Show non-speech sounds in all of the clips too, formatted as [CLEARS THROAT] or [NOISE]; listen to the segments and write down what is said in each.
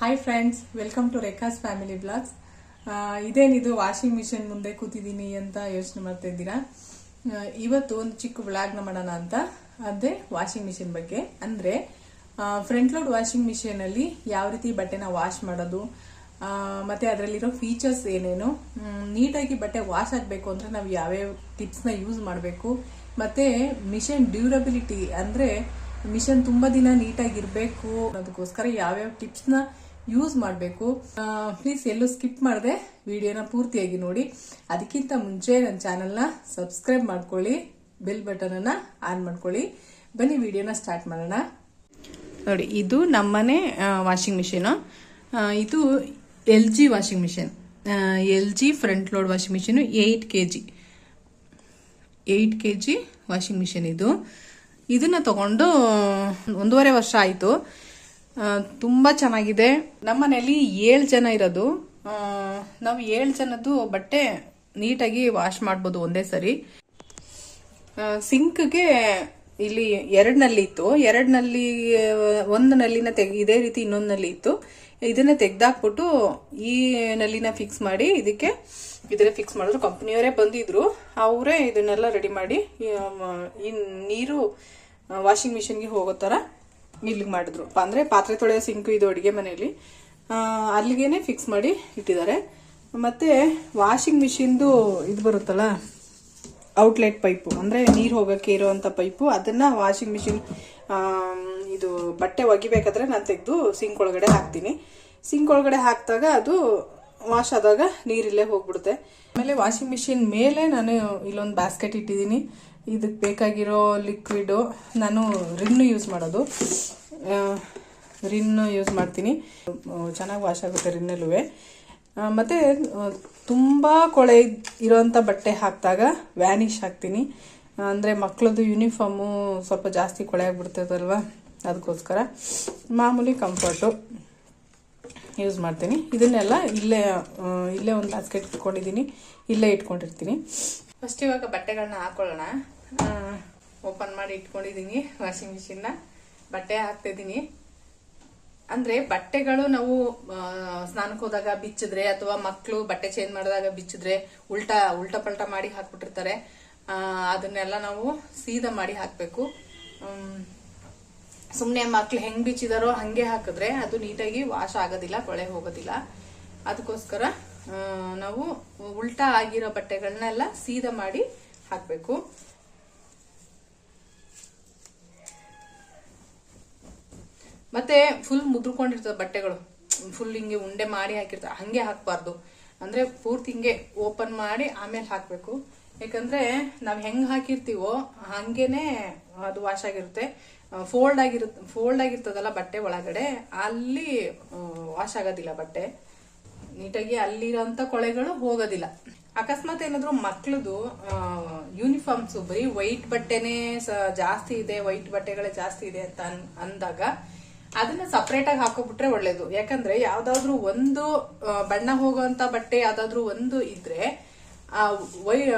Hi friends welcome to Rekha's family blogs ಇದೇನಿದು washing machine ಮುಂದೆ ಕೂತಿದ್ದೀನಿ ಅಂತ ಯೋಚನೆ ಮಾಡ್ತಾ ಇದ್ದೀರಾ? ಇವತ್ತು ಒಂದು ಚಿಕ್ಕ ಬ್ಲಾಗ್ನ ಮಾಡೋಣ ಅಂತ. ಅದೇ ವಾಷಿಂಗ್ ಮಿಷಿನ್ ಬಗ್ಗೆ. ಅಂದರೆ ಫ್ರಂಟ್ ಲೋಡ್ ವಾಷಿಂಗ್ ಮಿಷಿನಲ್ಲಿ ಯಾವ ರೀತಿ ಬಟ್ಟೆನ ವಾಶ್ ಮಾಡೋದು ಮತ್ತು ಅದರಲ್ಲಿರೋ ಫೀಚರ್ಸ್ ಏನೇನು ನೀಟಾಗಿ ಬಟ್ಟೆ ವಾಶ್ ಆಗಬೇಕು ಅಂದರೆ ನಾವು ಯಾವ್ಯಾವ ಟಿಪ್ಸ್ನ ಯೂಸ್ ಮಾಡಬೇಕು, ಮತ್ತು ಮಿಷನ್ ಡ್ಯೂರಬಿಲಿಟಿ ಅಂದರೆ ಮಿಷನ್ ತುಂಬಾ ದಿನ ನೀಟಾಗಿರಬೇಕು ಅದಕ್ಕೋಸ್ಕರ ಯಾವ್ಯಾವ ಟಿಪ್ಸ್ನ ಯೂಸ್ ಮಾಡಬೇಕು. ಪ್ಲೀಸ್ ಎಲ್ಲೂ ಸ್ಕಿಪ್ ಮಾಡದೆ ವಿಡಿಯೋನ ಪೂರ್ತಿಯಾಗಿ ನೋಡಿ. ಅದಕ್ಕಿಂತ ಮುಂಚೆ ನನ್ನ ಚಾನಲ್ನ ಸಬ್ಸ್ಕ್ರೈಬ್ ಮಾಡ್ಕೊಳ್ಳಿ ಬೆಲ್ ಬಟನನ್ನು ಆನ್ ಮಾಡ್ಕೊಳ್ಳಿ. ಬನ್ನಿ ವಿಡಿಯೋನ ಸ್ಟಾರ್ಟ್ ಮಾಡೋಣ. ನೋಡಿ, ಇದು ನಮ್ಮನೆ ವಾಷಿಂಗ್ ಮಿಷಿನು ಇದು L G washing machine L G front load washing machine eight K G eight K G washing machine ಇದು. ಇದನ್ನ ತಗೊಂಡು ಒಂದೂವರೆ ವರ್ಷ ಆಯಿತು. ತುಂಬ ಚೆನ್ನಾಗಿದೆ. ನಮ್ಮನೇಲಿ ಏಳು ಜನ ಇರೋದು. ನಾವು ಏಳು ಜನದ್ದು ಬಟ್ಟೆ ನೀಟಾಗಿ ವಾಶ್ ಮಾಡ್ಬೋದು ಒಂದೇ ಸರಿ. ಸಿಂಕ್ಗೆ ಇಲ್ಲಿ ಎರಡು ನಲ್ಲಿ ಇತ್ತು. ಎರಡು ನಲ್ಲಿ ಒಂದು ನಲ್ಲಿನ ತೆಗ್, ಇದೇ ರೀತಿ ಇನ್ನೊಂದು ನಲ್ಲಿ ಇತ್ತು. ಇದನ್ನ ತೆಗ್ದಾಕ್ಬಿಟ್ಟು ಈ ನಲ್ಲಿನ ಫಿಕ್ಸ್ ಮಾಡಿ ಇದಕ್ಕೆ ಇದನ್ನ ಫಿಕ್ಸ್ ಮಾಡಿದ್ರು. ಕಂಪ್ನಿಯವರೇ ಬಂದಿದ್ರು. ಅವರೇ ಇದನ್ನೆಲ್ಲ ರೆಡಿ ಮಾಡಿ, ಈ ನೀರು ವಾಷಿಂಗ್ ಮಿಷಿನ್ಗೆ ಹೋಗೋ ತರ ಇಲ್ಲಿಗೆ ಮಾಡಿದ್ರು. ಅಂದ್ರೆ ಪಾತ್ರೆ ತೊಳೆಯೋ ಸಿಂಕ್ ಇದು ಅಡಿಗೆ ಮನೆಯಲ್ಲಿ. ಅಲ್ಲಿಗೇನೆ ಫಿಕ್ಸ್ ಮಾಡಿ ಇಟ್ಟಿದ್ದಾರೆ. ಮತ್ತೆ ವಾಷಿಂಗ್ ಮಿಷಿನ್ದು ಇದು ಬರುತ್ತಲ್ಲ ಔಟ್ಲೆಟ್ ಪೈಪು ಅಂದ್ರೆ ನೀರು ಹೋಗಕ್ಕೆ ಇರುವಂತ ಪೈಪು ಅದನ್ನ ವಾಷಿಂಗ್ ಮಿಷಿನ್ ಇದು ಬಟ್ಟೆ ಒಗಿಬೇಕಾದ್ರೆ ನಾನು ತೆಗೆದು ಸಿಂಕ್ ಒಳಗಡೆ ಹಾಕ್ತೀನಿ. ಸಿಂಕ್ ಒಳಗಡೆ ಹಾಕಿದಾಗ ಅದು ವಾಶ್ ಆದಾಗ ನೀರಿಲ್ಲೇ ಹೋಗ್ಬಿಡುತ್ತೆ. ಆಮೇಲೆ ವಾಷಿಂಗ್ ಮಿಷಿನ್ ಮೇಲೆ ನಾನು ಇಲ್ಲೊಂದು ಬ್ಯಾಸ್ಕೆಟ್ ಇಟ್ಟಿದ್ದೀನಿ. ಇದಕ್ಕೆ ಬೇಕಾಗಿರೋ ಲಿಕ್ವಿಡು ನಾನು ರಿನ್ನು ಯೂಸ್ ಮಾಡೋದು. ರಿನ್ನು ಯೂಸ್ ಮಾಡ್ತೀನಿ. ಚೆನ್ನಾಗಿ ವಾಶ್ ಆಗುತ್ತೆ ರಿನ್ನಲ್ಲೂ. ಮತ್ತು ತುಂಬ ಕೊಳೆ ಇರೋಂಥ ಬಟ್ಟೆ ಹಾಕಿದಾಗ ವ್ಯಾನಿಷ್ ಹಾಕ್ತೀನಿ. ಅಂದರೆ ಮಕ್ಕಳದ್ದು ಯೂನಿಫಾರ್ಮು ಸ್ವಲ್ಪ ಜಾಸ್ತಿ ಕೊಳೆ ಆಗಿಬಿಡ್ತದಲ್ವ? ಅದಕ್ಕೋಸ್ಕರ ಮಾಮೂಲಿ ಕಂಫರ್ಟು ಯೂಸ್ ಮಾಡ್ತೀನಿ. ಇದನ್ನೆಲ್ಲ ಇಲ್ಲೇ ಇಲ್ಲೇ ಒಂದು ಬಾಸ್ಕೆಟ್ ಇಟ್ಕೊಂಡಿದ್ದೀನಿ. ಇಲ್ಲೇ ಇಟ್ಕೊಂಡಿರ್ತೀನಿ. ಫಸ್ಟ್ ಇವಾಗ ಬಟ್ಟೆಗಳನ್ನ ಹಾಕೊಳ್ಳೋಣ. ಓಪನ್ ಮಾಡಿ ಇಟ್ಕೊಂಡಿದ್ದೀನಿ ವಾಷಿಂಗ್ ಮಿಷಿನ್ನ ಬಟ್ಟೆ ಹಾಕ್ತಿದ್ದೀನಿ ಅಂದ್ರೆ ಬಟ್ಟೆಗಳು ನಾವು ಸ್ನಾನಕ್ಕೆ ಹೋದಾಗ ಬಿಚ್ಚಿದ್ರೆ ಅಥವಾ ಮಕ್ಕಳು ಬಟ್ಟೆ ಚೇಂಜ್ ಮಾಡಿದಾಗ ಬಿಚ್ಚಿದ್ರೆ ಉಲ್ಟಾ ಉಲ್ಟಾ ಪಲ್ಟಾ ಮಾಡಿ ಹಾಕ್ಬಿಟ್ಟಿರ್ತಾರೆ. ಅದನ್ನೆಲ್ಲ ನಾವು ಸೀದಾ ಮಾಡಿ ಹಾಕ್ಬೇಕು. ಸುಮ್ಮನೆ ಮಕ್ಳು ಹೆಂಗೆ ಬಿಚ್ಚಿದಾರೋ ಹಂಗೆ ಹಾಕಿದ್ರೆ ಅದು ನೀಟಾಗಿ ವಾಶ್ ಆಗೋದಿಲ್ಲ ಕೊಳೆ ಹೋಗೋದಿಲ್ಲ ಅದಕ್ಕೋಸ್ಕರ ನಾವು ಉಲ್ಟಾ ಆಗಿರೋ ಬಟ್ಟೆಗಳನ್ನೆಲ್ಲ ಸೀದಾ ಮಾಡಿ ಹಾಕಬೇಕು. ಮತ್ತೆ ಫುಲ್ ಮುದ್ರಕೊಂಡಿರ್ತದೆ ಬಟ್ಟೆಗಳು. ಫುಲ್ ಹಿಂಗೆ ಉಂಡೆ ಮಾಡಿ ಹಾಕಿರ್ತಾರೆ ಹಂಗೆ ಹಾಕಬಾರ್ದು. ಅಂದ್ರೆ ಪೂರ್ತಿ ಹಿಂಗೆ ಓಪನ್ ಮಾಡಿ ಆಮೇಲೆ ಹಾಕಬೇಕು. ಯಾಕಂದ್ರೆ ನಾವು ಹೆಂಗ್ ಹಾಕಿರ್ತೀವೋ ಹಂಗೇನೆ ಅದು ವಾಶ್ ಆಗಿರುತ್ತೆ. ಫೋಲ್ಡ್ ಆಗಿರುತ್ತೆ ಫೋಲ್ಡ್ ಆಗಿರ್ತದಲ್ಲ ಬಟ್ಟೆ ಒಳಗಡೆ, ಅಲ್ಲಿ ವಾಶ್ ಆಗೋದಿಲ್ಲ ಬಟ್ಟೆ. ನೀಟಾಗಿ ಅಲ್ಲಿರೋಂಥ ಕೊಳೆಗಳು ಹೋಗೋದಿಲ್ಲ. ಅಕಸ್ಮಾತ್ ಏನಾದ್ರು ಮಕ್ಳದು ಯೂನಿಫಾರ್ಮ್ಸ್ ಬರೀ ವೈಟ್ ಬಟ್ಟೆನೇ ಜಾಸ್ತಿ ಇದೆ ವೈಟ್ ಬಟ್ಟೆಗಳೇ ಜಾಸ್ತಿ ಇದೆ ಅಂತ ಅಂದಾಗ ಅದನ್ನ ಸಪ್ರೇಟ್ ಆಗಿ ಹಾಕೋಬಿಟ್ರೆ ಒಳ್ಳೇದು. ಯಾಕಂದ್ರೆ ಯಾವ್ದಾದ್ರು ಒಂದು ಬಣ್ಣ ಹೋಗುವಂತ ಬಟ್ಟೆ ಯಾವ್ದಾದ್ರು ಒಂದು ಇದ್ರೆ, ಆ, ವೈ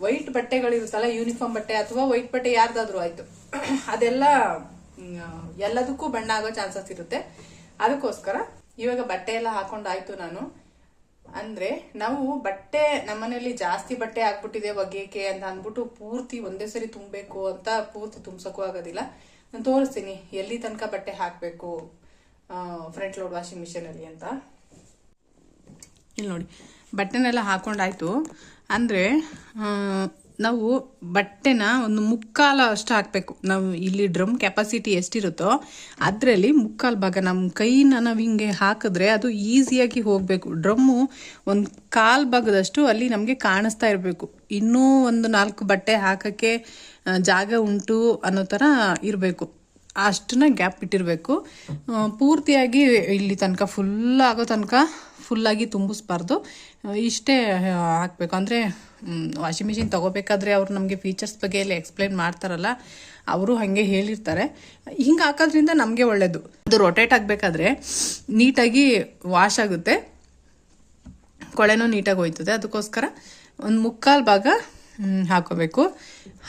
ವೈಟ್ ಬಟ್ಟೆಗಳಿರುತ್ತಲ್ಲ ಯೂನಿಫಾರ್ಮ್ ಬಟ್ಟೆ ಅಥವಾ ವೈಟ್ ಬಟ್ಟೆ ಯಾರ್ದಾದ್ರು ಆಯ್ತು. ಅದೆಲ್ಲ ಎಲ್ಲದಕ್ಕೂ ಬಣ್ಣ ಆಗೋ ಚಾನ್ಸಸ್ ಇರುತ್ತೆ. ಅದಕ್ಕೋಸ್ಕರ ಇವಾಗ ಬಟ್ಟೆ ಎಲ್ಲ ಹಾಕೊಂಡಾಯ್ತು ನಾನು. ಅಂದ್ರೆ ನಾವು ಬಟ್ಟೆ ನಮ್ಮನೇಲಿ ಜಾಸ್ತಿ ಬಟ್ಟೆ ಹಾಕ್ಬಿಟ್ಟಿದೆ ಒಗೆಯಕ್ಕೆ ಅಂತ ಅಂದ್ಬಿಟ್ಟು ಪೂರ್ತಿ ಒಂದೇ ಸರಿ ತುಂಬಬೇಕು ಅಂತ ಪೂರ್ತಿ ತುಂಬಿಸೋಕ್ಕೂ ಆಗೋದಿಲ್ಲ. ನಾನು ತೋರಿಸ್ತೀನಿ, ಎಲ್ಲಿ ತನಕ ಬಟ್ಟೆ ಹಾಕಬೇಕು ಫ್ರಂಟ್ ಲೋಡ್ ವಾಷಿಂಗ್ ಮಿಷಿನ್ ಅಲ್ಲಿ ಅಂತ. ಇಲ್ಲಿ ನೋಡಿ, ಬಟ್ಟೆನೆಲ್ಲ ಹಾಕೊಂಡಾಯ್ತು. ಅಂದರೆ ನಾವು ಬಟ್ಟೆನ ಒಂದು ಮುಕ್ಕಾಲ ಅಷ್ಟು ಹಾಕಬೇಕು. ನಾವು ಇಲ್ಲಿ ಡ್ರಮ್ ಕೆಪಾಸಿಟಿ ಎಷ್ಟಿರುತ್ತೋ ಅದರಲ್ಲಿ ಮುಕ್ಕಾಲು ಭಾಗ ನಮ್ಮ ಕೈನ ನಾವು ಹಿಂಗೆ ಹಾಕಿದ್ರೆ ಅದು ಈಸಿಯಾಗಿ ಹೋಗಬೇಕು. ಡ್ರಮ್ಮು ಒಂದು ಕಾಲು ಭಾಗದಷ್ಟು ಅಲ್ಲಿ ನಮಗೆ ಕಾಣಿಸ್ತಾ ಇರಬೇಕು. ಇನ್ನೂ ಒಂದು ನಾಲ್ಕು ಬಟ್ಟೆ ಹಾಕೋಕ್ಕೆ ಜಾಗ ಉಂಟು ಅನ್ನೋ ಥರ ಇರಬೇಕು. ಅಷ್ಟನ್ನ ಗ್ಯಾಪ್ ಇಟ್ಟಿರಬೇಕು. ಪೂರ್ತಿಯಾಗಿ ಇಲ್ಲಿ ತನಕ ಫುಲ್ ಆಗೋ ತನಕ ಫುಲ್ಲಾಗಿ ತುಂಬಿಸ್ಬಾರ್ದು. ಇಷ್ಟೇ ಹಾಕಬೇಕು. ಅಂದರೆ ವಾಷಿಂಗ್ ಮಿಷಿನ್ ತಗೋಬೇಕಾದ್ರೆ ಅವರು ನಮಗೆ ಫೀಚರ್ಸ್ ಬಗ್ಗೆ ಎಲ್ಲ ಎಕ್ಸ್ಪ್ಲೇನ್ ಮಾಡ್ತಾರಲ್ಲ, ಅವರು ಹಾಗೆ ಹೇಳಿರ್ತಾರೆ. ಹಿಂಗೆ ಹಾಕೋದ್ರಿಂದ ನಮಗೆ ಒಳ್ಳೆಯದು ಅದು ರೊಟೇಟ್ ಆಗಬೇಕಾದ್ರೆ ನೀಟಾಗಿ ವಾಶ್ ಆಗುತ್ತೆ. ಕೊಳೆನೂ ನೀಟಾಗಿ ಹೋಯ್ತದೆ. ಅದಕ್ಕೋಸ್ಕರ ಒಂದು ಮುಕ್ಕಾಲು ಭಾಗ ಹಾಕೋಬೇಕು.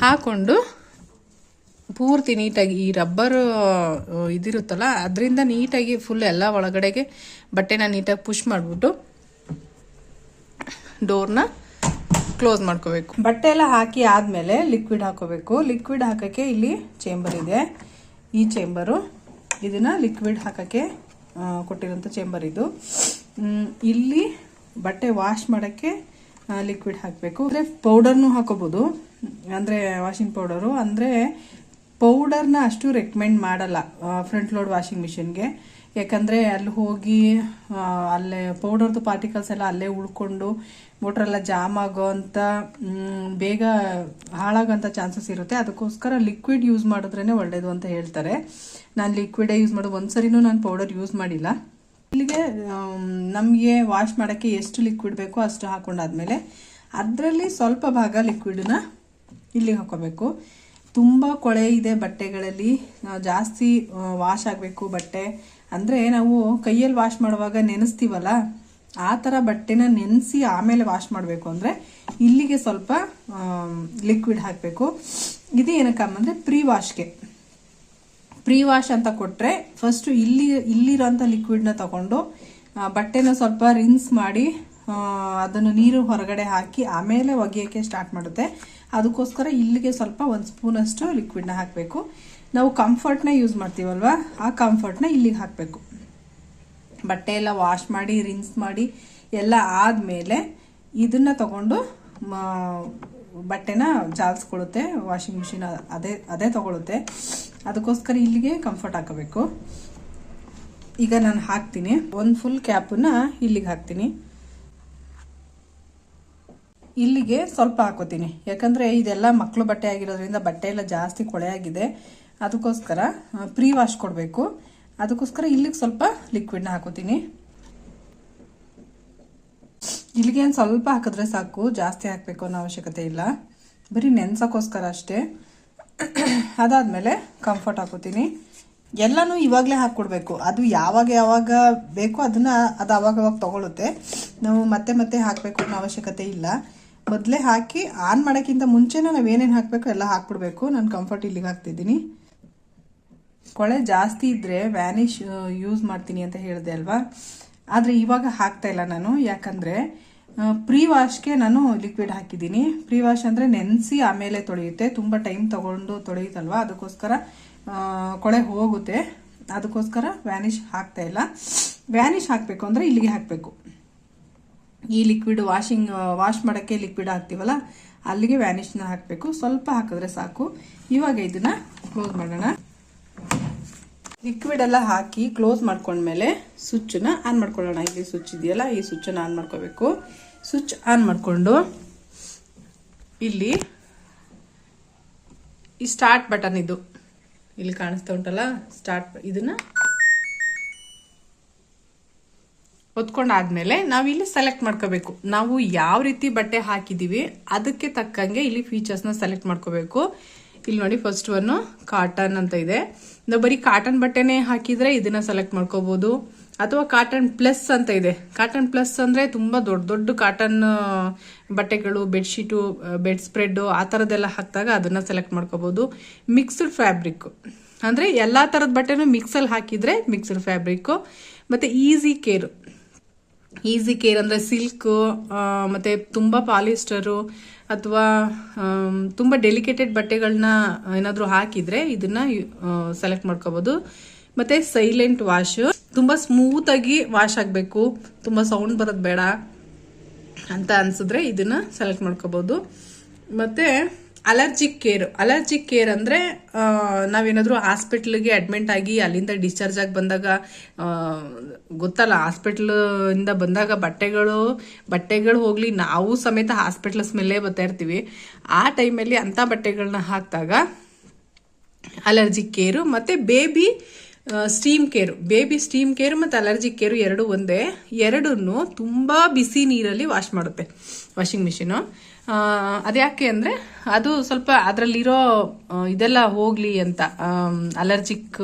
ಹಾಕೊಂಡು ಪೂರ್ತಿ ನೀಟಾಗಿ ಈ ರಬ್ಬರ್ ಇದಿರುತ್ತಲ್ಲ, ಅದರಿಂದ ನೀಟಾಗಿ ಫುಲ್ ಎಲ್ಲ ಒಳಗಡೆಗೆ ಬಟ್ಟೆನ ನೀಟಾಗಿ ಪುಷ್ ಮಾಡಿಬಿಟ್ಟು ಡೋರ್ನ ಕ್ಲೋಸ್ ಮಾಡ್ಕೋಬೇಕು. ಬಟ್ಟೆ ಎಲ್ಲ ಹಾಕಿ ಆದಮೇಲೆ ಲಿಕ್ವಿಡ್ ಹಾಕೋಬೇಕು. ಲಿಕ್ವಿಡ್ ಹಾಕೋಕ್ಕೆ ಇಲ್ಲಿ ಚೇಂಬರ್ ಇದೆ. ಈ ಚೇಂಬರು ಇದನ್ನ ಲಿಕ್ವಿಡ್ ಹಾಕೋಕ್ಕೆ ಕೊಟ್ಟಿರೋಂಥ ಚೇಂಬರ್ ಇದು. ಇಲ್ಲಿ ಬಟ್ಟೆ ವಾಶ್ ಮಾಡೋಕ್ಕೆ ಲಿಕ್ವಿಡ್ ಹಾಕಬೇಕು. ಅಂದರೆ ಪೌಡರ್ನು ಹಾಕೋಬೋದು. ಅಂದರೆ ವಾಷಿಂಗ್ ಪೌಡರು ಅಂದರೆ ಪೌಡರ್ನ ಅಷ್ಟು ರೆಕಮೆಂಡ್ ಮಾಡಲ್ಲ ಫ್ರಂಟ್ ಲೋಡ್ ವಾಷಿಂಗ್ ಮಿಷಿನ್ಗೆ ಯಾಕಂದರೆ ಅಲ್ಲಿ ಹೋಗಿ ಅಲ್ಲೇ ಪೌಡರ್ದು ಪಾರ್ಟಿಕಲ್ಸ್ ಎಲ್ಲ ಅಲ್ಲೇ ಉಳ್ಕೊಂಡು ಮೋಟ್ರೆಲ್ಲ ಜಾಮ್ ಆಗೋ ಅಂತ ಬೇಗ ಹಾಳಾಗೋಂಥ ಚಾನ್ಸಸ್ ಇರುತ್ತೆ. ಅದಕ್ಕೋಸ್ಕರ ಲಿಕ್ವಿಡ್ ಯೂಸ್ ಮಾಡಿದ್ರೇ ಒಳ್ಳೆಯದು ಅಂತ ಹೇಳ್ತಾರೆ. ನಾನು ಲಿಕ್ವಿಡೇ ಯೂಸ್ ಮಾಡೋದು, ಒಂದ್ಸರಿನೂ ನಾನು ಪೌಡರ್ ಯೂಸ್ ಮಾಡಿಲ್ಲ. ಇಲ್ಲಿಗೆ ನಮಗೆ ವಾಶ್ ಮಾಡೋಕ್ಕೆ ಎಷ್ಟು ಲಿಕ್ವಿಡ್ ಬೇಕೋ ಅಷ್ಟು ಹಾಕೊಂಡಾದ್ಮೇಲೆ ಅದರಲ್ಲಿ ಸ್ವಲ್ಪ ಭಾಗ ಲಿಕ್ವಿಡನ್ನ ಇಲ್ಲಿಗೆ ಹಾಕೋಬೇಕು. ತುಂಬ ಕೊಳೆ ಇದೆ ಬಟ್ಟೆಗಳಲ್ಲಿ. ಜಾಸ್ತಿ ವಾಶ್ ಆಗಬೇಕು ಬಟ್ಟೆ. ಅಂದರೆ ನಾವು ಕೈಯಲ್ಲಿ ವಾಶ್ ಮಾಡುವಾಗ ನೆನೆಸ್ತೀವಲ್ಲ, ಆ ಥರ ಬಟ್ಟೆನ ನೆನೆಸಿ ಆಮೇಲೆ ವಾಶ್ ಮಾಡಬೇಕು. ಅಂದರೆ ಇಲ್ಲಿಗೆ ಸ್ವಲ್ಪ ಲಿಕ್ವಿಡ್ ಹಾಕಬೇಕು. ಇದು ಏನಕ್ಕಮ್ಮ ಅಂದರೆ ಪ್ರೀ ವಾಶ್ಗೆ ಪ್ರೀ ವಾಶ್ ಅಂತ ಕೊಟ್ಟರೆ ಫಸ್ಟು ಇಲ್ಲಿ, ಇಲ್ಲಿರೋಂಥ ಲಿಕ್ವಿಡ್ನ ತಗೊಂಡು ಬಟ್ಟೆನ ಸ್ವಲ್ಪ ರಿನ್ಸ್ ಮಾಡಿ ಅದನ್ನು ನೀರು ಹೊರಗಡೆ ಹಾಕಿ ಆಮೇಲೆ ಒಗೆಯೋಕ್ಕೆ ಸ್ಟಾರ್ಟ್ ಮಾಡುತ್ತೆ. ಅದಕ್ಕೋಸ್ಕರ ಇಲ್ಲಿಗೆ ಸ್ವಲ್ಪ ಒಂದು ಸ್ಪೂನಷ್ಟು ಲಿಕ್ವಿಡ್ನ ಹಾಕಬೇಕು. ನಾವು ಕಂಫರ್ಟ್ನ ಯೂಸ್ ಮಾಡ್ತೀವಲ್ವ? ಆ ಕಂಫರ್ಟ್ನ ಇಲ್ಲಿಗೆ ಹಾಕಬೇಕು. ಬಟ್ಟೆ ಎಲ್ಲ ವಾಶ್ ಮಾಡಿ ರಿನ್ಸ್ ಮಾಡಿ, ಎಲ್ಲ ಆದಮೇಲೆ ಇದನ್ನ ತಗೊಂಡು ಬಟ್ಟೆನ ಜಾಲ್ಸ್ಕೊಳ್ಳುತ್ತೆ ವಾಷಿಂಗ್ ಮಿಷಿನ್ ಅದೇ ಅದೇ ತಗೊಳುತ್ತೆ. ಅದಕ್ಕೋಸ್ಕರ ಇಲ್ಲಿಗೆ ಕಂಫರ್ಟ್ ಹಾಕಬೇಕು. ಈಗ ನಾನು ಹಾಕ್ತೀನಿ. ಒಂದು ಫುಲ್ ಕ್ಯಾಪನ್ನು ಇಲ್ಲಿಗೆ ಹಾಕ್ತೀನಿ. ಇಲ್ಲಿಗೆ ಸ್ವಲ್ಪ ಹಾಕೋತೀನಿ. ಯಾಕಂದರೆ ಇದೆಲ್ಲ ಮಕ್ಕಳು ಬಟ್ಟೆ ಆಗಿರೋದ್ರಿಂದ ಬಟ್ಟೆ ಎಲ್ಲ ಜಾಸ್ತಿ ಕೊಳೆ ಆಗಿದೆ. ಅದಕ್ಕೋಸ್ಕರ ಪ್ರೀ ವಾಶ್ ಕೊಡಬೇಕು. ಅದಕ್ಕೋಸ್ಕರ ಇಲ್ಲಿಗೆ ಸ್ವಲ್ಪ ಲಿಕ್ವಿಡ್ನ ಹಾಕೋತೀನಿ. ಇಲ್ಲಿಗೆ ಏನು ಸ್ವಲ್ಪ ಹಾಕಿದ್ರೆ ಸಾಕು. ಜಾಸ್ತಿ ಹಾಕಬೇಕು ಅನ್ನೋ ಅವಶ್ಯಕತೆ ಇಲ್ಲ. ಬರೀ ನೆನ್ಸೋಕ್ಕೋಸ್ಕರ ಅಷ್ಟೇ. ಅದಾದಮೇಲೆ ಕಂಫರ್ಟ್ ಹಾಕೋತೀನಿ. ಎಲ್ಲನೂ ಇವಾಗಲೇ ಹಾಕ್ಕೊಡ್ಬೇಕು. ಅದು ಯಾವಾಗ ಯಾವಾಗ ಬೇಕೋ ಅದನ್ನು ಅದು ಅವಾಗ ಅವಾಗ ತಗೊಳುತ್ತೆ. ನಾವು ಮತ್ತೆ ಮತ್ತೆ ಹಾಕಬೇಕು ಅನ್ನೋ ಅವಶ್ಯಕತೆ ಇಲ್ಲ. ಮೊದಲೇ ಹಾಕಿ, ಆನ್ ಮಾಡೋಕ್ಕಿಂತ ಮುಂಚೆನೇ ನಾವು ಏನೇನು ಹಾಕಬೇಕು ಎಲ್ಲ ಹಾಕ್ಬಿಡ್ಬೇಕು. ನಾನು ಕಂಫರ್ಟ್ ಇಲ್ಲಿಗೆ ಹಾಕ್ತಿದ್ದೀನಿ. ಕೊಳೆ ಜಾಸ್ತಿ ಇದ್ದರೆ ವ್ಯಾನಿಷ್ ಯೂಸ್ ಮಾಡ್ತೀನಿ ಅಂತ ಹೇಳಿದೆ ಅಲ್ವಾ? ಆದರೆ ಇವಾಗ ಹಾಕ್ತಾ ಇಲ್ಲ ನಾನು. ಯಾಕಂದರೆ ಪ್ರೀ ವಾಶ್ಗೆ ನಾನು ಲಿಕ್ವಿಡ್ ಹಾಕಿದ್ದೀನಿ. ಪ್ರೀ ವಾಶ್ ಅಂದರೆ ನೆನೆಸಿ ಆಮೇಲೆ ತೊಳೆಯುತ್ತೆ. ತುಂಬ ಟೈಮ್ ತಗೊಂಡು ತೊಳೆಯುತ್ತಲ್ವ? ಅದಕ್ಕೋಸ್ಕರ ಕೊಳೆ ಹೋಗುತ್ತೆ. ಅದಕ್ಕೋಸ್ಕರ ವ್ಯಾನಿಷ್ ಹಾಕ್ತಾ ಇಲ್ಲ. ವ್ಯಾನಿಷ್ ಹಾಕಬೇಕು ಅಂದರೆ ಇಲ್ಲಿಗೆ ಹಾಕಬೇಕು. ಈ ಲಿಕ್ವಿಡ್ ವಾಷಿಂಗ್ ವಾಶ್ ಮಾಡೋಕ್ಕೆ ಲಿಕ್ವಿಡ್ ಹಾಕ್ತೀವಲ್ಲ, ಅಲ್ಲಿಗೆ ವ್ಯಾನಿಷ್ನ ಹಾಕಬೇಕು. ಸ್ವಲ್ಪ ಹಾಕಿದ್ರೆ ಸಾಕು. ಇವಾಗ ಇದನ್ನ ಕ್ಲೋಸ್ ಮಾಡೋಣ. ಲಿಕ್ವಿಡ್ ಎಲ್ಲ ಹಾಕಿ ಕ್ಲೋಸ್ ಮಾಡ್ಕೊಂಡ್ಮೇಲೆ ಸ್ವಿಚ್ಚನ್ನ ಆನ್ ಮಾಡ್ಕೊಳ್ಳೋಣ. ಇಲ್ಲಿ ಸ್ವಿಚ್ ಇದೆಯಲ್ಲ, ಈ ಸ್ವಿಚ್ಚನ್ನು ಆನ್ ಮಾಡ್ಕೋಬೇಕು. ಸ್ವಿಚ್ ಆನ್ ಮಾಡಿಕೊಂಡು ಇಲ್ಲಿ ಈ ಸ್ಟಾರ್ಟ್ ಬಟನ್ ಇದು. ಇಲ್ಲಿ ಕಾಣಿಸ್ತಾ ಉಂಟಲ್ಲ ಸ್ಟಾರ್ಟ್ ಇದನ್ನ ಒತ್ಕೊಂಡಾದ್ಮೇಲೆ ನಾವು ಇಲ್ಲಿ ಸೆಲೆಕ್ಟ್ ಮಾಡ್ಕೋಬೇಕು. ನಾವು ಯಾವ ರೀತಿ ಬಟ್ಟೆ ಹಾಕಿದೀವಿ, ಅದಕ್ಕೆ ತಕ್ಕಂಗೆ ಇಲ್ಲಿ ಫೀಚರ್ಸ್ನ ಸೆಲೆಕ್ಟ್ ಮಾಡ್ಕೋಬೇಕು. ಇಲ್ಲಿ ನೋಡಿ ಫಸ್ಟ್ ಒನ್ ಕಾಟನ್ ಅಂತ ಇದೆ. ನಾವು ಬರೀ ಕಾಟನ್ ಬಟ್ಟೆನೇ ಹಾಕಿದ್ರೆ ಇದನ್ನ ಸೆಲೆಕ್ಟ್ ಮಾಡ್ಕೋಬಹುದು ಅಥವಾ ಕಾಟನ್ ಪ್ಲಸ್ ಅಂತ ಇದೆ. ಕಾಟನ್ ಪ್ಲಸ್ ಅಂದ್ರೆ ತುಂಬಾ ದೊಡ್ಡ ದೊಡ್ಡ ಕಾಟನ್ ಬಟ್ಟೆಗಳು ಬೆಡ್ಶೀಟು ಬೆಡ್ ಸ್ಪ್ರೆಡ್ ಆ ಥರದ್ದೆಲ್ಲ ಹಾಕಿದಾಗ ಅದನ್ನ ಸೆಲೆಕ್ಟ್ ಮಾಡ್ಕೋಬಹುದು ಮಿಕ್ಸ್ಡ್ ಫ್ಯಾಬ್ರಿಕ್ ಅಂದ್ರೆ ಎಲ್ಲಾ ತರದ ಬಟ್ಟೆನೂ ಮಿಕ್ಸಲ್ಲಿ ಹಾಕಿದ್ರೆ ಮಿಕ್ಸ್ಡ್ ಫ್ಯಾಬ್ರಿಕ್ ಮತ್ತೆ ಈಸಿ ಕೇರ್ ಈಸಿ ಕೇರ್ ಅಂದರೆ ಸಿಲ್ಕು ಮತ್ತು ತುಂಬ ಪಾಲಿಸ್ಟರು ಅಥವಾ ತುಂಬ ಡೆಲಿಕೇಟೆಡ್ ಬಟ್ಟೆಗಳನ್ನ ಏನಾದರೂ ಹಾಕಿದರೆ ಇದನ್ನ ಸೆಲೆಕ್ಟ್ ಮಾಡ್ಕೋಬೋದು. ಮತ್ತು ಸೈಲೆಂಟ್ ವಾಶ್ ತುಂಬ ಸ್ಮೂತಾಗಿ ವಾಶ್ ಆಗಬೇಕು. ತುಂಬ ಸೌಂಡ್ ಬರೋದು ಬೇಡ ಅಂತ ಅನ್ಸಿದ್ರೆ ಇದನ್ನ ಸೆಲೆಕ್ಟ್ ಮಾಡ್ಕೋಬೋದು. ಮತ್ತೆ ಅಲರ್ಜಿಕ್ ಕೇರ್ ಅಲರ್ಜಿಕ್ ಕೇರ್ ಅಂದ್ರೆ ನಾವೇನಾದರೂ ಹಾಸ್ಪಿಟ್ಲಿಗೆ ಅಡ್ಮಿಟ್ ಆಗಿ ಅಲ್ಲಿಂದ ಡಿಸ್ಚಾರ್ಜ್ ಆಗಿ ಬಂದಾಗ ಗೊತ್ತಲ್ಲ ಹಾಸ್ಪಿಟ್ಲಿಂದ ಬಂದಾಗ ಬಟ್ಟೆಗಳು ಬಟ್ಟೆಗಳು ಹೋಗಲಿ, ನಾವು ಸಮೇತ ಹಾಸ್ಪಿಟ್ಲ್ ಸ್ಮೆಲ್ಲೇ ಬರ್ತಾ ಇರ್ತೀವಿ. ಆ ಟೈಮಲ್ಲಿ ಅಂತ ಬಟ್ಟೆಗಳನ್ನ ಹಾಕಿದಾಗ ಅಲರ್ಜಿ ಕೇರು ಮತ್ತೆ baby steam care baby steam care ಮತ್ತು ಅಲರ್ಜಿ ಕೇರು ಎರಡು ಒಂದೇ. ಎರಡನ್ನು ತುಂಬಾ ಬಿಸಿ ನೀರಲ್ಲಿ ವಾಶ್ ಮಾಡುತ್ತೆ ವಾಷಿಂಗ್ ಮಿಷಿನು ಅದ್ಯಾಕೆ ಅಂದರೆ ಅದು ಸ್ವಲ್ಪ ಅದರಲ್ಲಿರೋ ಇದೆಲ್ಲ ಹೋಗ್ಲಿ ಅಂತ ಅಲರ್ಜಿಕ್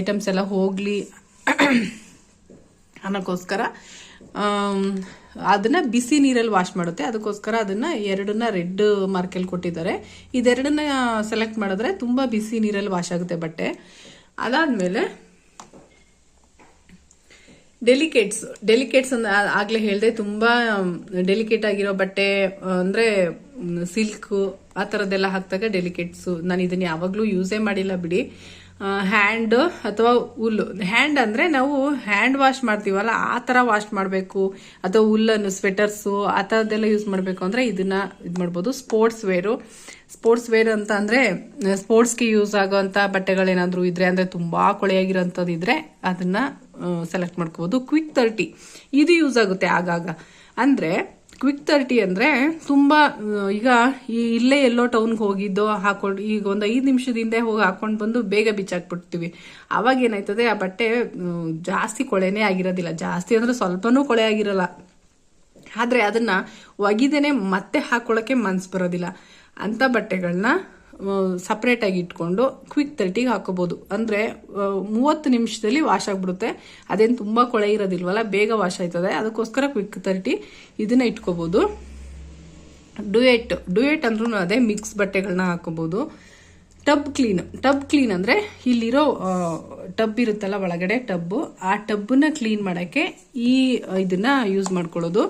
ಐಟಮ್ಸ್ ಎಲ್ಲ ಹೋಗ್ಲಿ [CLEARS THROAT] ಅನ್ನೋಕ್ಕೋಸ್ಕರ ಅದನ್ನ ಬಿಸಿ ನೀರಲ್ಲಿ ವಾಶ್ ಮಾಡುತ್ತೆ. ಅದಕ್ಕೋಸ್ಕರ ಅದನ್ನ ಎರಡನ್ನ ರೆಡ್ ಮಾರ್ಕಲ್ಲಿ ಕೊಟ್ಟಿದ್ದಾರೆ. ಇದೆರಡನ್ನ ಸೆಲೆಕ್ಟ್ ಮಾಡಿದ್ರೆ ತುಂಬಾ ಬಿಸಿ ನೀರಲ್ಲಿ ವಾಶ್ ಆಗುತ್ತೆ ಬಟ್ಟೆ. ಅದಾದ್ಮೇಲೆ ಡೆಲಿಕೇಟ್ಸ್ ಡೆಲಿಕೇಟ್ಸ್ ಅಂದ್ರೆ ಆಗ್ಲೇ ಹೇಳಿದೆ ತುಂಬಾ ಡೆಲಿಕೇಟ್ ಆಗಿರೋ ಬಟ್ಟೆ ಅಂದ್ರೆ ಸಿಲ್ಕ್ ಆ ಥರದ್ದೆಲ್ಲ ಹಾಕಿದಾಗ ಡೆಲಿಕೇಟ್ಸ್ ನಾನು ಇದನ್ನ ಯಾವಾಗಲೂ ಯೂಸೇ ಮಾಡಿಲ್ಲ ಬಿಡಿ. ಹ್ಯಾಂಡ್ ಅಥವಾ ಹುಲ್ಲು. ಹ್ಯಾಂಡ್ ಅಂದ್ರೆ ನಾವು ಹ್ಯಾಂಡ್ ವಾಶ್ ಮಾಡ್ತೀವಲ್ಲ, ಆ ಥರ ವಾಶ್ ಮಾಡಬೇಕು. ಅಥವಾ ಹುಲ್ಲನ್ನು ಸ್ವೆಟರ್ಸು ಆ ಥರದ್ದೆಲ್ಲ ಯೂಸ್ ಮಾಡಬೇಕು ಅಂದ್ರೆ ಇದನ್ನ ಇದು ಮಾಡ್ಬೋದು ಸ್ಪೋರ್ಟ್ಸ್ ವೇರು ಸ್ಪೋರ್ಟ್ಸ್ ವೇರ್ ಅಂತ ಅಂದ್ರೆ ಸ್ಪೋರ್ಟ್ಸ್ಗೆ ಯೂಸ್ ಆಗೋಂಥ ಬಟ್ಟೆಗಳೇನಾದ್ರೂ ಇದ್ರೆ, ಅಂದ್ರೆ ತುಂಬಾ ಕೊಳೆಯಾಗಿರೋಂಥದ್ದು ಇದ್ರೆ ಅದನ್ನ ಸೆಲೆಕ್ಟ್ ಮಾಡ್ಕೋಬಹುದು ಕ್ವಿಕ್ ತರ್ಟಿ ಇದು ಯೂಸ್ ಆಗುತ್ತೆ ಆಗಾಗ. ಅಂದ್ರೆ ಕ್ವಿಕ್ ತರ್ಟಿ ಅಂದ್ರೆ ತುಂಬಾ, ಈಗ ಈ ಇಲ್ಲೇ ಎಲ್ಲೋ ಟೌನ್ಗೆ ಹೋಗಿದ್ದೋ, ಹಾಕೊಂಡು, ಈಗ ಒಂದು ಐದು ನಿಮಿಷದ ಹಿಂದೆ ಹೋಗಿ ಹಾಕೊಂಡು ಬಂದು ಬೇಗ ಬಿಚ್ಚಾಕ್ಬಿಡ್ತೀವಿ ಅವಾಗ ಏನಾಯ್ತದೆ, ಆ ಬಟ್ಟೆ ಜಾಸ್ತಿ ಕೊಳೆನೇ ಆಗಿರೋದಿಲ್ಲ. ಜಾಸ್ತಿ ಅಂದ್ರೆ ಸ್ವಲ್ಪನೂ ಕೊಳೆ ಆಗಿರಲ್ಲ. ಆದ್ರೆ ಅದನ್ನ ಒಗಿದೇನೆ ಮತ್ತೆ ಹಾಕೊಳ್ಳೋಕ್ಕೆ ಮನ್ಸು ಬರೋದಿಲ್ಲ. ಅಂತ ಬಟ್ಟೆಗಳನ್ನ ಸಪ್ರೇಟ್ ಆಗಿ ಇಟ್ಕೊಂಡು ಕ್ವಿಕ್ ತರ್ಟಿಗೆ ಹಾಕೋಬಹುದು. ಅಂದ್ರೆ ಮೂವತ್ತು ನಿಮಿಷದಲ್ಲಿ ವಾಶ್ ಆಗ್ಬಿಡುತ್ತೆ. ಅದೇನು ತುಂಬಾ ಕೊಳೆ ಇರೋದಿಲ್ವಲ್ಲ, ಬೇಗ ವಾಶ್ ಆಯ್ತದೆ. ಅದಕ್ಕೋಸ್ಕರ ಕ್ವಿಕ್ ತರ್ಟಿ ಇದನ್ನ ಇಟ್ಕೋಬಹುದು. ಡುಯೆಟ್ ಡುಯೆಟ್ ಅಂದ್ರೂ ಅದೇ ಮಿಕ್ಸ್ ಬಟ್ಟೆಗಳನ್ನ ಹಾಕೋಬಹುದು. ಟಬ್ ಕ್ಲೀನ್ ಟಬ್ ಕ್ಲೀನ್ ಅಂದ್ರೆ ಇಲ್ಲಿರೋ ಟಬ್ ಇರುತ್ತಲ್ಲ ಒಳಗಡೆ ಟಬ್ ಆ ಟಬ್ನ ಕ್ಲೀನ್ ಮಾಡಕ್ಕೆ ಈ, ಇದನ್ನ ಯೂಸ್ ಮಾಡ್ಕೊಳ್ಳೋದು.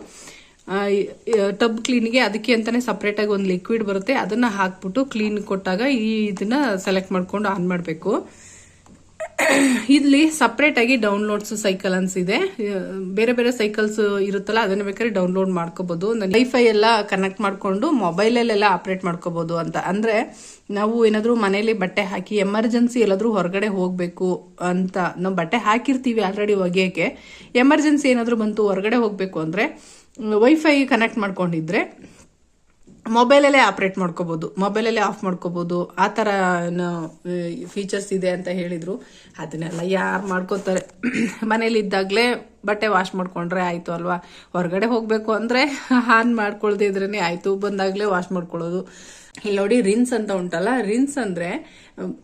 ಟಬ್ ಕ್ಲೀನ್ಗೆ ಅದಕ್ಕೆ ಅಂತಾನೆ ಸಪ್ರೇಟ್ ಆಗಿ ಒಂದು ಲಿಕ್ವಿಡ್ ಬರುತ್ತೆ. ಅದನ್ನ ಹಾಕ್ಬಿಟ್ಟು ಕ್ಲೀನ್ ಕೊಟ್ಟಾಗ ಈ ಇದನ್ನ ಸೆಲೆಕ್ಟ್ ಮಾಡ್ಕೊಂಡು ಆನ್ ಮಾಡಬೇಕು. ಇಲ್ಲಿ ಸಪ್ರೇಟ್ ಆಗಿ ಡೌನ್ಲೋಡ್ಸ್ ಸೈಕಲ್ ಅನ್ಸಿದೆ ಬೇರೆ ಬೇರೆ ಸೈಕಲ್ಸ್ ಇರುತ್ತಲ್ಲ, ಅದನ್ನ ಬೇಕಾದ್ರೆ ಡೌನ್ಲೋಡ್ ಮಾಡ್ಕೋಬಹುದು ವೈಫೈ ಎಲ್ಲ ಕನೆಕ್ಟ್ ಮಾಡ್ಕೊಂಡು ಮೊಬೈಲಲ್ಲೆಲ್ಲ ಆಪರೇಟ್ ಮಾಡ್ಕೋಬಹುದು ಅಂತ. ಅಂದ್ರೆ ನಾವು ಏನಾದರೂ ಮನೇಲಿ ಬಟ್ಟೆ ಹಾಕಿ ಎಮರ್ಜೆನ್ಸಿ ಎಲ್ಲಾದ್ರೂ ಹೊರಗಡೆ ಹೋಗ್ಬೇಕು ಅಂತ ನಾವು ಬಟ್ಟೆ ಹಾಕಿರ್ತೀವಿ ಆಲ್ರೆಡಿ ಒಗೆಯಕ್ಕೆ. ಎಮರ್ಜೆನ್ಸಿ ಏನಾದರೂ ಬಂತು, ಹೊರಗಡೆ ಹೋಗ್ಬೇಕು ಅಂದ್ರೆ ವೈಫೈ ಕನೆಕ್ಟ್ ಮಾಡ್ಕೊಂಡಿದ್ರೆ ಮೊಬೈಲಲ್ಲೇ ಆಪ್ರೇಟ್ ಮಾಡ್ಕೋಬಹುದು ಮೊಬೈಲಲ್ಲೇ ಆಫ್ ಮಾಡ್ಕೋಬಹುದು ಆ ಥರ ಫೀಚರ್ಸ್ ಇದೆ ಅಂತ ಹೇಳಿದ್ರು. ಅದನ್ನೆಲ್ಲ ಯಾರು ಮಾಡ್ಕೋತಾರೆ? [CLEARS THROAT] ಮನೇಲಿ ಇದ್ದಾಗಲೇ ಬಟ್ಟೆ ವಾಶ್ ಮಾಡ್ಕೊಂಡ್ರೆ ಆಯ್ತು ಅಲ್ವಾ? ಹೊರಗಡೆ ಹೋಗ್ಬೇಕು ಅಂದ್ರೆ [LAUGHS] ಆನ್ ಮಾಡ್ಕೊಳ್ದೆ ಇದ್ರೇನೆ ಆಯ್ತು. ಬಂದಾಗ್ಲೇ ವಾಶ್ ಮಾಡ್ಕೊಳ್ಳೋದು. ಇಲ್ಲಿ ನೋಡಿ ರಿನ್ಸ್ ಅಂತ ಉಂಟಲ್ಲ? ರಿನ್ಸ್ ಅಂದ್ರೆ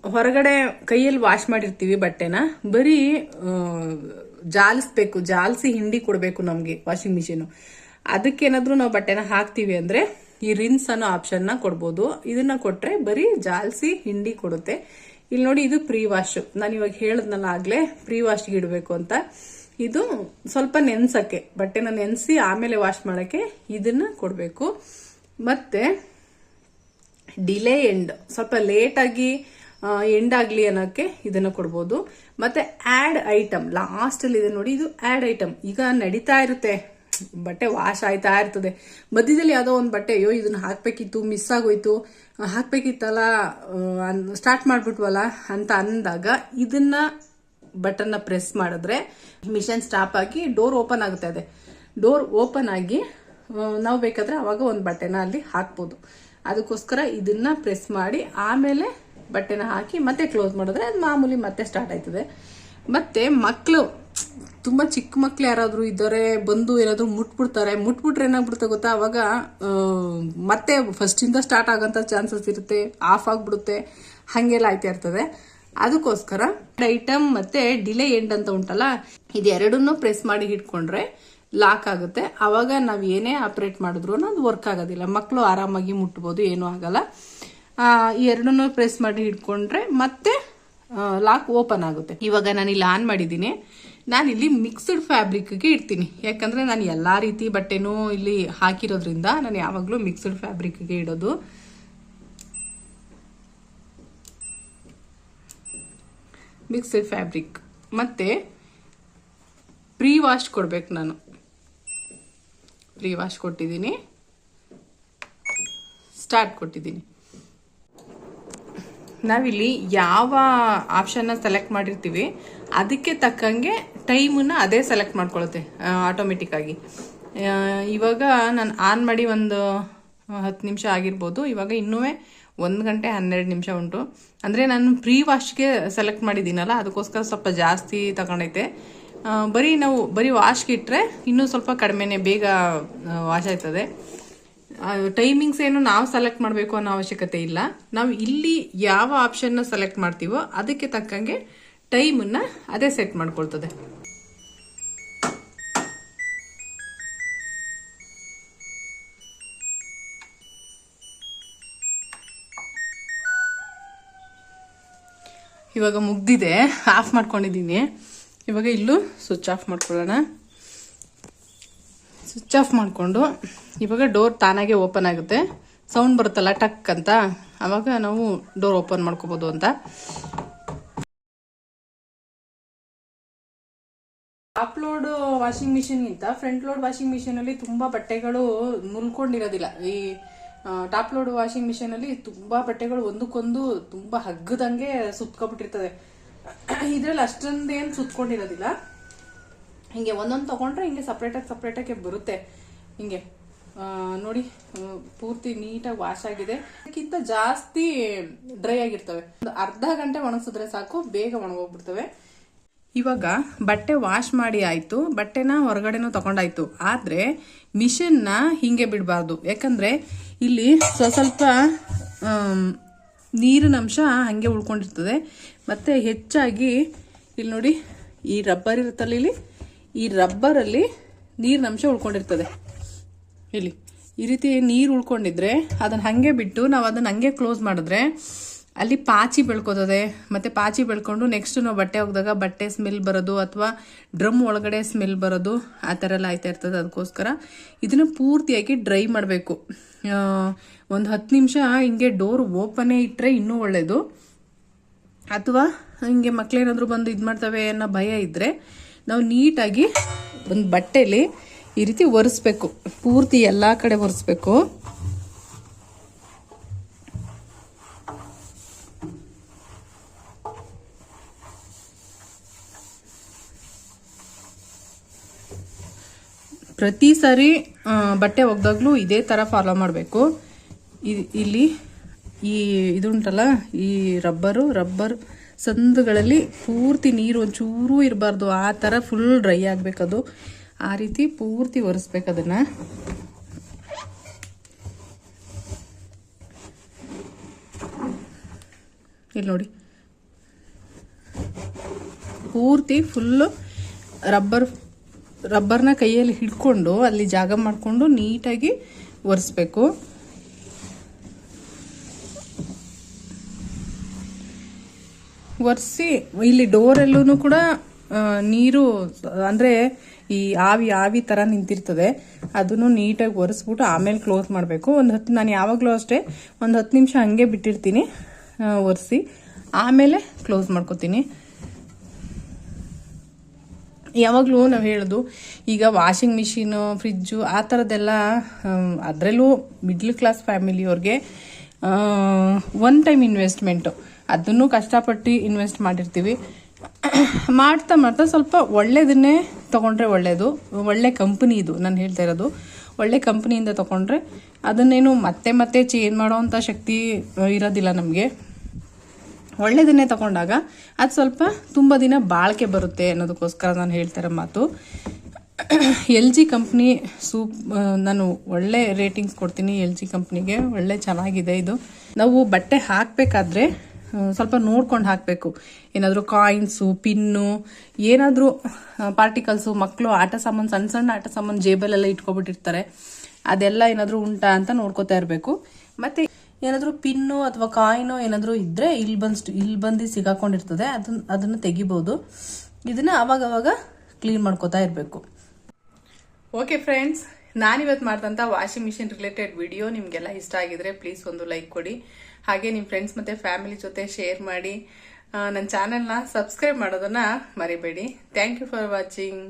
ಹೊರಗಡೆ ಕೈಯಲ್ಲಿ ವಾಶ್ ಮಾಡಿರ್ತೀವಿ ಬಟ್ಟೆನ. ಬರೀ ಜಾಲಿಸ್ಬೇಕು. ಜಾಲಿಸಿ ಹಿಂಡಿ ಕೊಡಬೇಕು ನಮಗೆ ವಾಷಿಂಗ್ ಮಿಷಿನ್ ಅದಕ್ಕೇನಾದ್ರೂ ನಾವು ಬಟ್ಟೆನ ಹಾಕ್ತೀವಿ ಅಂದ್ರೆ ಈ ರಿನ್ಸ್ ಅನ್ನೋ ಆಪ್ಷನ್ನ ಕೊಡ್ಬೋದು. ಇದನ್ನ ಕೊಟ್ರೆ ಬರೀ ಜಾಲ್ಸಿ ಹಿಂಡಿ ಕೊಡುತ್ತೆ. ಇಲ್ಲಿ ನೋಡಿ ಇದು ಪ್ರೀ ವಾಶ್ ನಾನು ಇವಾಗ ಹೇಳದ್ನಲ್ಲ ಆಗ್ಲೇ ಪ್ರೀ ವಾಶ್ ಇಡಬೇಕು ಅಂತ. ಇದು ಸ್ವಲ್ಪ ನೆನ್ಸಕ್ಕೆ, ಬಟ್ಟೆನ ನೆನೆಸಿ ಆಮೇಲೆ ವಾಶ್ ಮಾಡಕ್ಕೆ ಇದನ್ನ ಕೊಡಬೇಕು. ಮತ್ತೆ ಡಿಲೇ ಎಂಡ್ ಸ್ವಲ್ಪ ಲೇಟ್ ಆಗಿ ಎಂಡ್ ಆಗ್ಲಿ ಅನ್ನೋಕೆ ಇದನ್ನ ಕೊಡ್ಬೋದು. ಮತ್ತೆ ಆಡ್ ಐಟಮ್ ಲಾಸ್ಟ್ ಅಲ್ಲಿ ಇದೆ ನೋಡಿ, ಇದು ಆಡ್ ಐಟಮ್ ಈಗ ನಡೀತಾ ಇರುತ್ತೆ. ಬಟ್ಟೆ ವಾಶ್ ಆಯ್ತಾ ಇರ್ತದೆ. ಮಧ್ಯದಲ್ಲಿ ಯಾವುದೋ ಒಂದು ಬಟ್ಟೆ, ಅಯ್ಯೋ, ಇದನ್ನ ಹಾಕ್ಬೇಕಿತ್ತು ಮಿಸ್ ಆಗೋಯ್ತು. ಹಾಕಬೇಕಿತ್ತಲ್ಲ ಹಾಕ್ಬೇಕಿತ್ತಲ್ಲ ಸ್ಟಾರ್ಟ್ ಮಾಡ್ಬಿಟ್ವಲ್ಲ ಅಂತ ಅಂದಾಗ ಇದನ್ನ ಬಟನ್ನ ಪ್ರೆಸ್ ಮಾಡಿದ್ರೆ ಮಿಷನ್ ಸ್ಟಾಪ್ ಆಗಿ ಡೋರ್ ಓಪನ್ ಆಗುತ್ತೆ ಅದೇ. ಡೋರ್ ಓಪನ್ ಆಗಿ ನಾವು ಬೇಕಾದ್ರೆ ಅವಾಗ ಒಂದು ಬಟ್ಟೆನ ಅಲ್ಲಿ ಹಾಕ್ಬೋದು. ಅದಕ್ಕೋಸ್ಕರ ಇದನ್ನ ಪ್ರೆಸ್ ಮಾಡಿ ಆಮೇಲೆ ಬಟ್ಟೆನ ಹಾಕಿ ಮತ್ತೆ ಕ್ಲೋಸ್ ಮಾಡಿದ್ರೆ ಅದು ಮಾಮೂಲಿ ಮತ್ತೆ ಸ್ಟಾರ್ಟ್ ಆಯ್ತದೆ. ಮತ್ತೆ ಮಕ್ಕಳು ತುಂಬಾ ಚಿಕ್ಕ ಮಕ್ಳು ಯಾರಾದ್ರೂ ಇದ್ದಾರೆ, ಬಂದು ಏನಾದ್ರೂ ಮುಟ್ಬಿಡ್ತಾರೆ. ಮುಟ್ಬಿಟ್ರೆ ಏನಾಗ್ಬಿಡುತ್ತೆ ಗೊತ್ತಾ? ಅವಾಗ ಮತ್ತೆ ಫಸ್ಟ್ ಇಂದ ಸ್ಟಾರ್ಟ್ ಆಗಂತ ಚಾನ್ಸಸ್ ಇರುತ್ತೆ. ಆಫ್ ಆಗ್ಬಿಡುತ್ತೆ. ಹಂಗೆಲ್ಲ ಆಯ್ತಾ ಇರ್ತದೆ. ಅದಕ್ಕೋಸ್ಕರ ಐಟಮ್ ಮತ್ತೆ ಡಿಲೇ ಎಂಡ್ ಅಂತ ಉಂಟಲ್ಲ, ಇದೆರಡನ್ನೂ ಪ್ರೆಸ್ ಮಾಡಿ ಹಿಡ್ಕೊಂಡ್ರೆ ಲಾಕ್ ಆಗುತ್ತೆ. ಅವಾಗ ನಾವು ಏನೇ ಆಪರೇಟ್ ಮಾಡಿದ್ರು ಅದು ವರ್ಕ್ ಆಗೋದಿಲ್ಲ. ಮಕ್ಕಳು ಆರಾಮಾಗಿ ಮುಟ್ಬೋದು, ಏನೂ ಆಗಲ್ಲ. ಈ ಎರಡನ್ನೂ ಪ್ರೆಸ್ ಮಾಡಿ ಹಿಡ್ಕೊಂಡ್ರೆ ಮತ್ತೆ ಲಾಕ್ ಓಪನ್ ಆಗುತ್ತೆ. ಇವಾಗ ನಾನು ಇಲ್ಲಿ ಆನ್ ಮಾಡಿದ್ದೀನಿ. ನಾನು ಇಲ್ಲಿ ಮಿಕ್ಸ್ಡ್ ಫ್ಯಾಬ್ರಿಕ್ಗೆ ಇಡ್ತೀನಿ. ಯಾಕಂದ್ರೆ ನಾನು ಎಲ್ಲಾ ರೀತಿ ಬಟ್ಟೆನೂ ಇಲ್ಲಿ ಹಾಕಿರೋದ್ರಿಂದ ನಾನು ಯಾವಾಗಲೂ ಮಿಕ್ಸ್ಡ್ ಫ್ಯಾಬ್ರಿಕ್ಗೆ ಇಡೋದು. ಮಿಕ್ಸ್ಡ್ ಫ್ಯಾಬ್ರಿಕ್ ಮತ್ತೆ ಪ್ರೀ ವಾಶ್ ಕೊಡ್ಬೇಕು ನಾನು. ಪ್ರೀ ವಾಶ್ ಕೊಟ್ಟಿದ್ದೀನಿ. ಸ್ಟಾರ್ಟ್ ಕೊಟ್ಟಿದ್ದೀನಿ. ನಾವಿಲ್ಲಿ ಯಾವ ಆಪ್ಷನ್ನ ಸೆಲೆಕ್ಟ್ ಮಾಡಿರ್ತೀವಿ ಅದಕ್ಕೆ ತಕ್ಕಂಗೆ ಟೈಮನ್ನು ಅದೇ ಸೆಲೆಕ್ಟ್ ಮಾಡ್ಕೊಳುತ್ತೆ ಆಟೋಮೆಟಿಕ್ ಆಗಿ. ಆ, ಇವಾಗ ನಾನು ಆನ್ ಮಾಡಿ ಒಂದು ಹತ್ತು ನಿಮಿಷ ಆಗಿರ್ಬೋದು ಇವಾಗ ಇನ್ನೂ ಒಂದು ಗಂಟೆ ಹನ್ನೆರಡು ನಿಮಿಷ ಉಂಟು. ಅಂದರೆ ನಾನು ಪ್ರೀ ವಾಶ್ಗೆ ಸೆಲೆಕ್ಟ್ ಮಾಡಿದ್ದೀನಲ್ಲ ಅದಕ್ಕೋಸ್ಕರ ಸ್ವಲ್ಪ ಜಾಸ್ತಿ ತಗೊಂಡೈತೆ ಬರೀ ನಾವು ಬರೀ ವಾಶ್ಗೆ ಇಟ್ಟರೆ ಇನ್ನೂ ಸ್ವಲ್ಪ ಕಡಿಮೆನೇ ಬೇಗ ವಾಶ್ ಆಯ್ತದೆ. ಟೈಮಿಂಗ್ಸ್ ಏನು ನಾವು ಸೆಲೆಕ್ಟ್ ಮಾಡಬೇಕು ಅನ್ನೋ ಅವಶ್ಯಕತೆ ಇಲ್ಲ. ನಾವು ಇಲ್ಲಿ ಯಾವ ಆಪ್ಷನ್ನ ಸೆಲೆಕ್ಟ್ ಮಾಡ್ತೀವೋ ಅದಕ್ಕೆ ತಕ್ಕಂಗೆ ಟೈಮನ್ನ ಅದೇ ಸೆಟ್ ಮಾಡ್ಕೊಳ್ತದೆ. ಇವಾಗ ಮುಗ್ದಿದೆ. ಆಫ್ ಮಾಡ್ಕೊಂಡಿದ್ದೀನಿ. ಇವಾಗ ಇಲ್ಲೂ ಸ್ವಿಚ್ ಆಫ್ ಮಾಡ್ಕೊಳ್ಳೋಣ. ಸ್ವಿಚ್ ಆಫ್ ಮಾಡಿಕೊಂಡು ಇವಾಗ ಡೋರ್ ತಾನಾಗೆ ಓಪನ್ ಆಗುತ್ತೆ. ಸೌಂಡ್ ಬರುತ್ತಲ್ಲ ಟಕ್ ಅಂತ. ಆವಾಗ ನಾವು ಡೋರ್ ಓಪನ್ ಮಾಡ್ಕೋಬೋದು ಅಂತ. ಟಾಪ್ ಲೋಡ್ ವಾಷಿಂಗ್ ಮಿಷಿನ್ಗಿಂತ ಫ್ರಂಟ್ ಲೋಡ್ ವಾಷಿಂಗ್ ಮಿಷಿನಲ್ಲಿ ತುಂಬಾ ಬಟ್ಟೆಗಳು ನುಲ್ಕೊಂಡಿರೋದಿಲ್ಲ ಈ ಟಾಪ್ ಲೋಡ್ ವಾಷಿಂಗ್ ಮಿಷಿನಲ್ಲಿ ತುಂಬಾ ಬಟ್ಟೆಗಳು ಒಂದಕ್ಕೊಂದು ತುಂಬಾ ಹಗ್ಗದಂಗೆ ಸುತ್ಕೊಬಿಟ್ಟಿರ್ತದೆ. ಇದ್ರಲ್ಲಿ ಅಷ್ಟೊಂದೇನು ಸುತ್ಕೊಂಡಿರೋದಿಲ್ಲ. ಹಿಂಗೆ ಒಂದೊಂದು ತಗೊಂಡ್ರೆ ಹಿಂಗೆ ಸಪ್ರೇಟಾಗಿ ಸಪ್ರೇಟಾಗಿ ಬರುತ್ತೆ. ಹಿಂಗೆ. ನೋಡಿ ಪೂರ್ತಿ ನೀಟಾಗಿ ವಾಶ್ ಆಗಿದೆ. ಅದಕ್ಕಿಂತ ಜಾಸ್ತಿ ಡ್ರೈ ಆಗಿರ್ತವೆ. ಒಂದು ಅರ್ಧ ಗಂಟೆ ಒಣಗಿಸಿದ್ರೆ ಸಾಕು ಬೇಗ ಒಣಗೋಗ್ಬಿಡ್ತವೆ. ಇವಾಗ ಬಟ್ಟೆ ವಾಶ್ ಮಾಡಿ ಆಯಿತು ಬಟ್ಟೆನ ಹೊರಗಡೆನೂ ತಗೊಂಡಾಯ್ತು. ಆದ್ರೆ ಮಿಷಿನ್ನ ಹೀಗೆ ಬಿಡಬಾರ್ದು. ಯಾಕಂದ್ರೆ ಇಲ್ಲಿ ಸ್ವಸ್ವಲ್ಪ ಆಮ್, ನೀರಿನ ಅಂಶ ಹಾಗೆ ಉಳ್ಕೊಂಡಿರ್ತದೆ. ಮತ್ತೆ ಹೆಚ್ಚಾಗಿ ಇಲ್ಲಿ ನೋಡಿ ಈ ರಬ್ಬರ್ ಇರುತ್ತಲ್ಲ ಇಲ್ಲಿ ಈ ರಬ್ಬರಲ್ಲಿ ನೀರಿನ ಅಂಶ ಉಳ್ಕೊಂಡಿರ್ತದೆ. ಇಲ್ಲಿ ಈ ರೀತಿ ನೀರು ಉಳ್ಕೊಂಡಿದ್ರೆ ಅದನ್ನ ಹಂಗೆ ಬಿಟ್ಟು ನಾವು ಅದನ್ನ ಹಂಗೆ ಕ್ಲೋಸ್ ಮಾಡಿದ್ರೆ ಅಲ್ಲಿ ಪಾಚಿ ಬೆಳ್ಕೋತದೆ. ಮತ್ತೆ ಪಾಚಿ ಬೆಳ್ಕೊಂಡು ನೆಕ್ಸ್ಟ್ ನಾವು ಬಟ್ಟೆ ಹೋಗಿದಾಗ ಬಟ್ಟೆ ಸ್ಮೆಲ್ ಬರೋದು ಅಥವಾ ಡ್ರಮ್ ಒಳಗಡೆ ಸ್ಮೆಲ್ ಬರೋದು ಆ ಥರ ಎಲ್ಲ ಆಯ್ತಾ ಇರ್ತದೆ ಅದಕ್ಕೋಸ್ಕರ ಇದನ್ನ ಪೂರ್ತಿಯಾಗಿ ಡ್ರೈ ಮಾಡಬೇಕು. ಒಂದು ಹತ್ತು ನಿಮಿಷ ಹಿಂಗೆ ಡೋರ್ ಓಪನೇ ಇಟ್ಟರೆ ಇನ್ನೂ ಒಳ್ಳೆಯದು ಅಥವಾ ಹಿಂಗೆ ಮಕ್ಕಳೇನಾದರೂ ಬಂದು ಇದು ಮಾಡ್ತವೆ ಅನ್ನೋ ಭಯ ಇದ್ದರೆ ನಾವು ನೀಟಾಗಿ ಒಂದು ಬಟ್ಟೆಲಿ ಈ ರೀತಿ ಒರೆಸ್ಬೇಕು. ಪೂರ್ತಿ ಎಲ್ಲ ಕಡೆ ಒರೆಸ್ಬೇಕು. ಪ್ರತಿ ಸಾರಿ ಬಟ್ಟೆ ಒಗ್ದಾಗ್ಲೂ ಇದೇ ಥರ ಫಾಲೋ ಮಾಡಬೇಕು. ಇಲ್ಲಿ ಈ ಇದುಂಟಲ್ಲ ಈ ರಬ್ಬರು, ರಬ್ಬರ್ ಸಂದುಗಳಲ್ಲಿ ಪೂರ್ತಿ ನೀರು ಒಂಚೂರು ಇರಬಾರ್ದು. ಆ ಥರ ಫುಲ್ ಡ್ರೈ ಆಗಬೇಕದು. ಆ ರೀತಿ ಪೂರ್ತಿ ಒರೆಸ್ಬೇಕು ಅದನ್ನ. ಇಲ್ಲಿ ನೋಡಿ. ಪೂರ್ತಿ ಫುಲ್ಲು ರಬ್ಬರ್, ರಬ್ಬರ್ನ ಕೈಯಲ್ಲಿ ಹಿಡ್ಕೊಂಡು ಅಲ್ಲಿ ಜಾಗ ಮಾಡಿಕೊಂಡು ನೀಟಾಗಿ ಒರೆಸ್ಬೇಕು. ಒರೆಸಿ, ಇಲ್ಲಿ ಡೋರಲ್ಲೂ ಕೂಡ ನೀರು, ಅಂದರೆ ಈ ಆವಿ ಆವಿ ಥರ ನಿಂತಿರ್ತದೆ. ಅದನ್ನು ನೀಟಾಗಿ ಒರೆಸ್ಬಿಟ್ಟು ಆಮೇಲೆ ಕ್ಲೋಸ್ ಮಾಡಬೇಕು. ಒಂದು ಹತ್ತು ನಾನು ಯಾವಾಗಲೂ ಅಷ್ಟೇ ಒಂದು ಹತ್ತು ನಿಮಿಷ ಹಂಗೆ ಬಿಟ್ಟಿರ್ತೀನಿ ಒರೆಸಿ. ಆಮೇಲೆ ಕ್ಲೋಸ್ ಮಾಡ್ಕೊತೀನಿ. ಯಾವಾಗಲೂ ನಾವು ಹೇಳೋದು, ಈಗ ವಾಷಿಂಗ್ ಮಿಷಿನು ಫ್ರಿಜ್ಜು ಆ ಥರದ್ದೆಲ್ಲ ಅದರಲ್ಲೂ ಮಿಡ್ಲ್ ಕ್ಲಾಸ್ ಫ್ಯಾಮಿಲಿಯವ್ರಿಗೆ ಒನ್ ಟೈಮ್ ಇನ್ವೆಸ್ಟ್ಮೆಂಟು ಅದನ್ನು ಕಷ್ಟಪಟ್ಟು ಇನ್ವೆಸ್ಟ್ ಮಾಡಿರ್ತೀವಿ. [COUGHS] ಮಾಡ್ತಾ ಮಾಡ್ತಾ ಸ್ವಲ್ಪ ಒಳ್ಳೇದನ್ನೇ ತೊಗೊಂಡ್ರೆ ಒಳ್ಳೆಯದು ಒಳ್ಳೆ ಕಂಪ್ನಿ ಇದು, ನಾನು ಹೇಳ್ತಾ ಇರೋದು. ಒಳ್ಳೆ ಕಂಪ್ನಿಯಿಂದ ತೊಗೊಂಡ್ರೆ ಅದನ್ನೇನು ಮತ್ತೆ ಮತ್ತೆ ಚೇಂಜ್ ಮಾಡೋವಂಥ ಶಕ್ತಿ ಇರೋದಿಲ್ಲ ನಮಗೆ. ಒಳ್ಳೆಯದನ್ನೇ ತಗೊಂಡಾಗ ಅದು ಸ್ವಲ್ಪ ತುಂಬ ದಿನ ಬಾಳಿಕೆ ಬರುತ್ತೆ ಅನ್ನೋದಕ್ಕೋಸ್ಕರ ನಾನು ಹೇಳ್ತಾ ಮಾತು. [COUGHS] ಎಲ್ ಜಿ ಕಂಪ್ನಿ ಸೂಪ್ ನಾನು ಒಳ್ಳೆ ರೇಟಿಂಗ್ಸ್ ಕೊಡ್ತೀನಿ ಎಲ್ ಜಿ ಕಂಪ್ನಿಗೆ ಒಳ್ಳೆ ಚೆನ್ನಾಗಿದೆ ಇದು. ನಾವು ಬಟ್ಟೆ ಹಾಕಬೇಕಾದ್ರೆ ಸ್ವಲ್ಪ ನೋಡ್ಕೊಂಡು ಹಾಕಬೇಕು. ಏನಾದರೂ ಕಾಯಿನ್ಸು ಪಿನ್ನು, ಏನಾದರೂ ಪಾರ್ಟಿಕಲ್ಸು ಮಕ್ಕಳು ಆಟ ಸಾಮಾನು ಸಣ್ಣ ಸಣ್ಣ ಆಟ ಸಾಮಾನು ಜೇಬಲೆಲ್ಲ ಇಟ್ಕೊಬಿಟ್ಟಿರ್ತಾರೆ. ಅದೆಲ್ಲ ಏನಾದರೂ ಉಂಟಾ ಅಂತ ನೋಡ್ಕೋತಾ ಇರಬೇಕು. ಮತ್ತೆ ಏನಾದರೂ ಪಿನ್ನು ಅಥವಾ ಕಾಯಿನೋ ಏನಾದರೂ ಇದ್ರೆ ಇಲ್ಲಿ ಬಂದು ಇಲ್ಲಿ ಬಂದು ಸಿಗಾಕೊಂಡಿರ್ತದೆ. ಅದನ್ನ ಅದನ್ನು ತೆಗಿಬೋದು. ಇದನ್ನ ಅವಾಗವಾಗ ಅವಾಗ ಕ್ಲೀನ್ ಮಾಡ್ಕೋತಾ ಇರಬೇಕು. ಓಕೆ ಫ್ರೆಂಡ್ಸ್ ನಾನಿವತ್ತು ಮಾಡಿದಂಥ ವಾಷಿಂಗ್ ಮಿಷಿನ್ ರಿಲೇಟೆಡ್ ವಿಡಿಯೋ ನಿಮಗೆಲ್ಲ ಇಷ್ಟ ಆಗಿದ್ರೆ ಪ್ಲೀಸ್ ಒಂದು ಲೈಕ್ ಕೊಡಿ. ಹಾಗೆ ನಿಮ್ಮ ಫ್ರೆಂಡ್ಸ್ ಮತ್ತು ಫ್ಯಾಮಿಲಿ ಜೊತೆ ಶೇರ್ ಮಾಡಿ ನನ್ನ ಚಾನೆಲ್ನ ಸಬ್ಸ್ಕ್ರೈಬ್ ಮಾಡೋದನ್ನ ಮರಿಬೇಡಿ. Thank you for watching